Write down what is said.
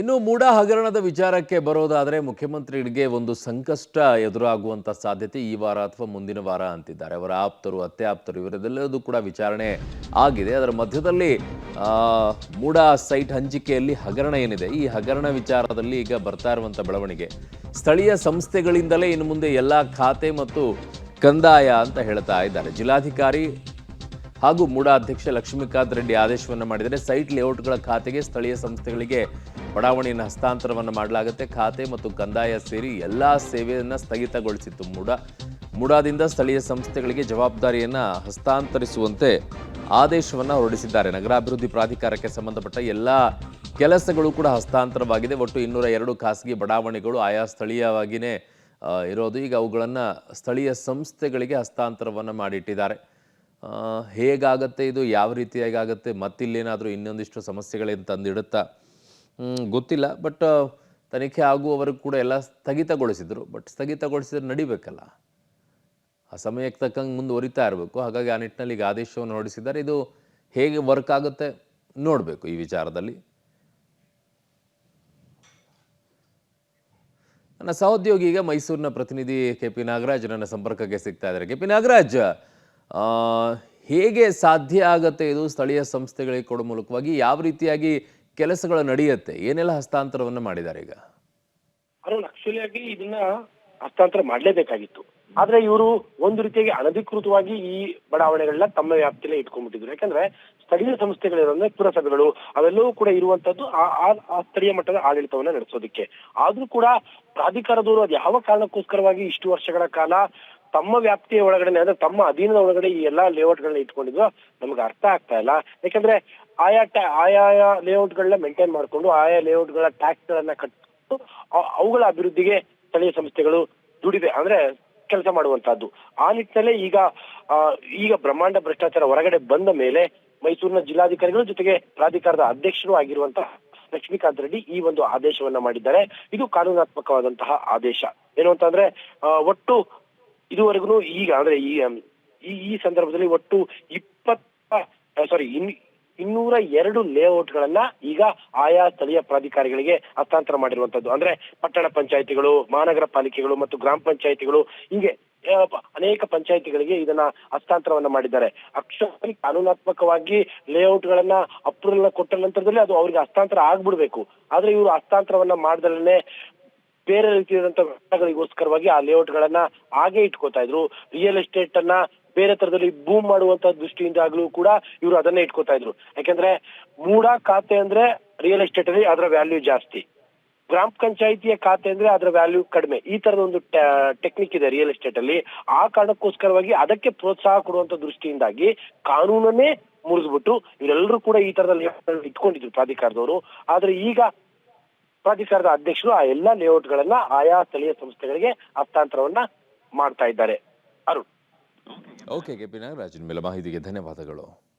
ಇನ್ನು ಮೂಡ ಹಗರಣದ ವಿಚಾರಕ್ಕೆ ಬರೋದಾದರೆ ಮುಖ್ಯಮಂತ್ರಿಗಳಿಗೆ ಒಂದು ಸಂಕಷ್ಟ ಎದುರಾಗುವಂಥ ಸಾಧ್ಯತೆ ಈ ವಾರ ಅಥವಾ ಮುಂದಿನ ವಾರ ಅಂತಿದ್ದಾರೆ. ಅವರ ಆಪ್ತರು ಅತ್ತೆ ಆಪ್ತರು ಇವರದೆಲ್ಲದೂ ಕೂಡ ವಿಚಾರಣೆ ಆಗಿದೆ. ಅದರ ಮಧ್ಯದಲ್ಲಿ ಮೂಡ ಸೈಟ್ ಹಂಚಿಕೆಯಲ್ಲಿ ಹಗರಣ ಏನಿದೆ? ಈ ಹಗರಣ ವಿಚಾರದಲ್ಲಿ ಈಗ ಬರ್ತಾ ಇರುವಂಥ ಬೆಳವಣಿಗೆ. ಸ್ಥಳೀಯ ಸಂಸ್ಥೆಗಳಿಂದಲೇ ಇನ್ನು ಮುಂದೆ ಎಲ್ಲ ಖಾತೆ ಮತ್ತು ಕಂದಾಯ ಅಂತ ಹೇಳ್ತಾ ಇದ್ದಾರೆ. ಜಿಲ್ಲಾಧಿಕಾರಿ ಹಾಗೂ ಮೂಡ ಅಧ್ಯಕ್ಷ ಲಕ್ಷ್ಮೀಕಾಂತ್ ರೆಡ್ಡಿ ಆದೇಶವನ್ನು ಮಾಡಿದರೆ ಸೈಟ್ ಲೇಔಟ್ಗಳ ಖಾತೆಗೆ ಸ್ಥಳೀಯ ಸಂಸ್ಥೆಗಳಿಗೆ ಬಡಾವಣೆಯನ್ನು ಹಸ್ತಾಂತರವನ್ನು ಮಾಡಲಾಗುತ್ತೆ. ಖಾತೆ ಮತ್ತು ಕಂದಾಯ ಸೇರಿ ಎಲ್ಲ ಸೇವೆಯನ್ನು ಸ್ಥಗಿತಗೊಳಿಸಿತ್ತು. ಮೂಡ, ಮೂಡಾದಿಂದ ಸ್ಥಳೀಯ ಸಂಸ್ಥೆಗಳಿಗೆ ಜವಾಬ್ದಾರಿಯನ್ನು ಹಸ್ತಾಂತರಿಸುವಂತೆ ಆದೇಶವನ್ನು ಹೊರಡಿಸಿದ್ದಾರೆ. ನಗರಾಭಿವೃದ್ಧಿ ಪ್ರಾಧಿಕಾರಕ್ಕೆ ಸಂಬಂಧಪಟ್ಟ ಎಲ್ಲ ಕೆಲಸಗಳು ಕೂಡ ಹಸ್ತಾಂತರವಾಗಿದೆ. ಒಟ್ಟು ಇನ್ನೂರ ಎರಡು ಖಾಸಗಿ ಬಡಾವಣೆಗಳು ಆಯಾ ಸ್ಥಳೀಯವಾಗಿಯೇ ಇರೋದು. ಈಗ ಅವುಗಳನ್ನು ಸ್ಥಳೀಯ ಸಂಸ್ಥೆಗಳಿಗೆ ಹಸ್ತಾಂತರವನ್ನು ಮಾಡಿಟ್ಟಿದ್ದಾರೆ. ಹೇಗಾಗತ್ತೆ ಇದು? ಯಾವ ರೀತಿಯಾಗಿ ಆಗುತ್ತೆ ಮತ್ತಿಲ್ಲೇನಾದರೂ ಇನ್ನೊಂದಿಷ್ಟು ಸಮಸ್ಯೆಗಳೇನು ತಂದಿಡುತ್ತಾ? ಗೊತ್ತಿಲ್ಲ. ಬಟ್ ತನಿಖೆ ಆಗುವವರೆಗೂ ಕೂಡ ಎಲ್ಲ ಸ್ಥಗಿತಗೊಳಿಸಿದರು. ಬಟ್, ಸ್ಥಗಿತಗೊಳಿಸಿದ್ರೆ ನಡಿಬೇಕಲ್ಲ? ಆ ಸಮಯಕ್ಕೆ ತಕ್ಕಂಗೆ ಮುಂದುವರಿತಾ ಇರಬೇಕು. ಹಾಗಾಗಿ ಆ ನಿಟ್ಟಿನಲ್ಲಿ ಈಗ ಆದೇಶವನ್ನು ಹೊರಡಿಸಿದ್ದಾರೆ. ಇದು ಹೇಗೆ ವರ್ಕ್ ಆಗುತ್ತೆ ನೋಡಬೇಕು ಈ ವಿಚಾರದಲ್ಲಿ. ನನ್ನ ಸಹೋದ್ಯೋಗಿ ಈಗ ಮೈಸೂರಿನ ಪ್ರತಿನಿಧಿ ಕೆ ಪಿ ನಾಗರಾಜ್ ನನ್ನ ಸಂಪರ್ಕಕ್ಕೆ ಸಿಗ್ತಾ ಇದ್ದಾರೆ. ಕೆ ಪಿ ನಾಗರಾಜ್ ಹೇಗೆ ಸಾಧ್ಯ ಆಗುತ್ತೆ ಇದು ಸ್ಥಳೀಯ ಸಂಸ್ಥೆಗಳಿಗೆ ಕೊಡೋ ಮೂಲಕವಾಗಿ? ಯಾವ ರೀತಿಯಾಗಿ ಕೆಲಸಗಳು ನಡೆಯುತ್ತೆ? ಏನೆಲ್ಲ ಹಸ್ತಾಂತರವನ್ನು ಮಾಡಿದ್ದಾರೆ ಈಗ? ಅರುಣ್ ಆಕ್ಚುಲಿ ಆಗಿ ಇದನ್ನ ಹಸ್ತಾಂತರ ಮಾಡಲೇಬೇಕಾಗಿತ್ತು. ಆದ್ರೆ ಇವರು ಒಂದು ರೀತಿಯಾಗಿ ಅನಧಿಕೃತವಾಗಿ ಈ ಬಡಾವಣೆಗಳನ್ನ ತಮ್ಮ ವ್ಯಾಪ್ತಿಯಲ್ಲೇ ಇಟ್ಕೊಂಡ್ಬಿಟ್ಟಿದ್ರು. ಯಾಕಂದ್ರೆ ಸ್ಥಳೀಯ ಸಂಸ್ಥೆಗಳಿರೋದ್ರೆ ಪುರಸಭೆಗಳು ಅವೆಲ್ಲವೂ ಕೂಡ ಇರುವಂತದ್ದು ಆ ಸ್ಥಳೀಯ ಮಟ್ಟದ ಆಡಳಿತವನ್ನ ನಡೆಸೋದಕ್ಕೆ. ಆದ್ರೂ ಕೂಡ ಪ್ರಾಧಿಕಾರದವರು ಅದು ಯಾವ ಕಾರಣಕ್ಕೋಸ್ಕರವಾಗಿ ಇಷ್ಟು ವರ್ಷಗಳ ಕಾಲ ತಮ್ಮ ವ್ಯಾಪ್ತಿಯ ಒಳಗಡೆ ಅಂದ್ರೆ ತಮ್ಮ ಅಧೀನದ ಒಳಗಡೆ ಈ ಎಲ್ಲಾ ಲೇಔಟ್ಗಳನ್ನ ಇಟ್ಕೊಂಡಿದ್ರು ನಮ್ಗೆ ಅರ್ಥ ಆಗ್ತಾ ಇಲ್ಲ. ಯಾಕಂದ್ರೆ ಆಯಾ ಆಯಾ ಲೇಔಟ್ ಲೇಔಟ್ಗಳನ್ನ ಮೇಂಟೈನ್ ಮಾಡ್ಕೊಂಡು, ಆಯಾ ಲೇಔಟ್ಗಳ ಟ್ಯಾಕ್ಸ್ ಗಳನ್ನ ಕಟ್ಟು ಅವುಗಳ ಅಭಿವೃದ್ಧಿಗೆ ಸ್ಥಳೀಯ ಸಂಸ್ಥೆಗಳು ದುಡಿದೆ. ಅಂದ್ರೆ ಕೆಲಸ ಮಾಡುವಂತಹದ್ದು. ಆ ನಿಟ್ಟಿನಲ್ಲೇ ಈಗ ಈಗ ಬ್ರಹ್ಮಾಂಡ ಭ್ರಷ್ಟಾಚಾರ ಹೊರಗಡೆ ಬಂದ ಮೇಲೆ ಮೈಸೂರಿನ ಜಿಲ್ಲಾಧಿಕಾರಿಗಳು ಜೊತೆಗೆ ಪ್ರಾಧಿಕಾರದ ಅಧ್ಯಕ್ಷರು ಆಗಿರುವಂತಹ ಲಕ್ಷ್ಮೀಕಾಂತ್ ರೆಡ್ಡಿ ಈ ಒಂದು ಆದೇಶವನ್ನ ಮಾಡಿದ್ದಾರೆ. ಇದು ಕಾನೂನಾತ್ಮಕವಾದಂತಹ ಆದೇಶ. ಏನು ಅಂತಂದ್ರೆ ಒಟ್ಟು ಇದುವರೆಗೂ ಈಗ, ಅಂದ್ರೆ ಈ ಈ ಸಂದರ್ಭದಲ್ಲಿ ಒಟ್ಟು ಇಪ್ಪತ್ತ ಸಾರಿ ಇನ್, ಇನ್ನೂರ ಎರಡು ಲೇಔಟ್ಗಳನ್ನ ಈಗ ಆಯಾ ಸ್ಥಳೀಯ ಪ್ರಾಧಿಕಾರಿಗಳಿಗೆ ಹಸ್ತಾಂತರ ಮಾಡಿರುವಂತದ್ದು. ಅಂದ್ರೆ ಪಟ್ಟಣ ಪಂಚಾಯಿತಿಗಳು, ಮಹಾನಗರ ಪಾಲಿಕೆಗಳು ಮತ್ತು ಗ್ರಾಮ ಪಂಚಾಯಿತಿಗಳು ಹೀಗೆ ಅನೇಕ ಪಂಚಾಯಿತಿಗಳಿಗೆ ಇದನ್ನ ಹಸ್ತಾಂತರವನ್ನ ಮಾಡಿದ್ದಾರೆ. ಅಕ್ಷರ ಕಾನೂನಾತ್ಮಕವಾಗಿ ಲೇಔಟ್ಗಳನ್ನ ಅಪ್ರೂವಲ್ ಕೊಟ್ಟ ನಂತರದಲ್ಲಿ ಅದು ಅವರಿಗೆ ಹಸ್ತಾಂತರ ಆಗ್ಬಿಡ್ಬೇಕು. ಆದ್ರೆ ಇವರು ಹಸ್ತಾಂತರವನ್ನ ಮಾಡ್ದಲೇ ಬೇರೆ ರೀತಿಯಾದಂತ ವ್ಯವಹಾರಗಳಿಗೋಸ್ಕರವಾಗಿ ಆ ಲೇಔಟ್ ಗಳನ್ನ ಹಾಗೆ ಇಟ್ಕೋತಾ ಇದ್ರು. ರಿಯಲ್ ಎಸ್ಟೇಟ್ ಅನ್ನ ಬೇರೆ ತರದಲ್ಲಿ ಬೂಮ್ ಮಾಡುವಂತ ದೃಷ್ಟಿಯಿಂದಾಗ್ಲೂ ಕೂಡ ಇವರು ಅದನ್ನೇ ಇಟ್ಕೋತಾ ಇದ್ರು. ಯಾಕಂದ್ರೆ ಮೂಡ ಖಾತೆ ಅಂದ್ರೆ ರಿಯಲ್ ಎಸ್ಟೇಟ್ ಅಲ್ಲಿ ಅದರ ವ್ಯಾಲ್ಯೂ ಜಾಸ್ತಿ. ಗ್ರಾಮ ಪಂಚಾಯಿತಿಯ ಖಾತೆ ಅಂದ್ರೆ ಅದರ ವ್ಯಾಲ್ಯೂ ಕಡಿಮೆ. ಈ ತರದ ಒಂದು ಟೆಕ್ನಿಕ್ ಇದೆ ರಿಯಲ್ ಎಸ್ಟೇಟ್ ಅಲ್ಲಿ. ಆ ಕಾರಣಕ್ಕೋಸ್ಕರವಾಗಿ ಅದಕ್ಕೆ ಪ್ರೋತ್ಸಾಹ ಕೊಡುವಂತ ದೃಷ್ಟಿಯಿಂದಾಗಿ ಕಾನೂನನ್ನೇ ಮುರಿದ್ಬಿಟ್ಟು ಇವರೆಲ್ಲರೂ ಕೂಡ ಈ ತರದಲ್ಲಿ ಇಟ್ಕೊಂಡಿದ್ರು ಪ್ರಾಧಿಕಾರದವರು. ಆದ್ರೆ ಈಗ ಪ್ರಾಧಿಕಾರದ ಅಧ್ಯಕ್ಷರು ಆ ಎಲ್ಲಾ ಲೇಔಟ್ಗಳನ್ನ ಆಯಾ ಸ್ಥಳೀಯ ಸಂಸ್ಥೆಗಳಿಗೆ ಹಸ್ತಾಂತರವನ್ನ ಮಾಡ್ತಾ ಇದ್ದಾರೆ. ಅರುಣ್. ಓಕೆ ಕೆಪಿ ನಾಗರಾಜ್ ಮೇಲೆ ಮಾಹಿತಿಗೆ ಧನ್ಯವಾದಗಳು.